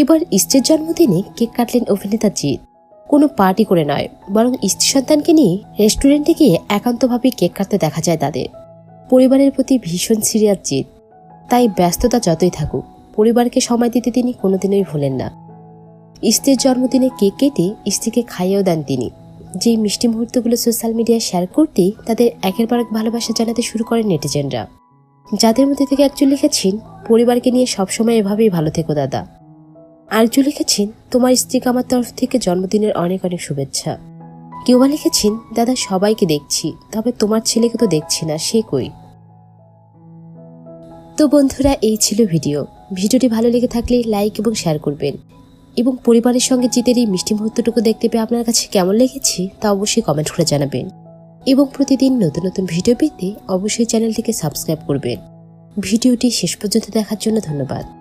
এবার স্ত্রীর জন্মদিনে কেক কাটলেন অভিনেতা জিৎ। কোনো পার্টি করে নয়, বরং স্ত্রী সন্তানকে নিয়ে রেস্টুরেন্টে গিয়ে একান্তভাবে কেক কাটতে দেখা যায় তাদের। পরিবারের প্রতি ভীষণ সিরিয়াস জিৎ। তাই ব্যস্ততা যতই থাকুক, পরিবারকে সময় দিতে তিনি কোনোদিনই ভোলেন না। স্ত্রীর জন্মদিনে কেক কেটে স্ত্রীকে খাইয়েও দেন তিনি। যেই মিষ্টি মুহূর্তগুলো সোশ্যাল মিডিয়ায় শেয়ার করতেই তাদের একের পর এক ভালোবাসা জানাতে শুরু করেন নেটিজেনরা। যাদের মধ্যে থেকে একজন লিখেছেন, পরিবারকে নিয়ে সবসময় এভাবেই ভালো থেকো, দাদা। আরেকজন লিখেছেন, তোমার স্ত্রীকে আমার তরফ থেকে জন্মদিনের অনেক অনেক শুভেচ্ছা। কেউ বা লিখেছেন, দাদা, সবাইকে দেখছি, তবে তোমার ছেলেকে তো দেখছি না, সে কই? তো বন্ধুরা, এই ছিল ভিডিও। ভিডিওটি ভালো লেগে থাকলে লাইক এবং শেয়ার করবেন। এবং পরিবারের সঙ্গে জিতের এই মিষ্টি মুহূর্তটুকু দেখতে পেয়ে আপনার কাছে কেমন লেগেছে, তা অবশ্যই কমেন্ট করে জানাবেন। এবং প্রতিদিন নতুন নতুন ভিডিও পেতে অবশ্যই চ্যানেলটিকে সাবস্ক্রাইব করবেন। ভিডিওটি শেষ পর্যন্ত দেখার জন্য ধন্যবাদ।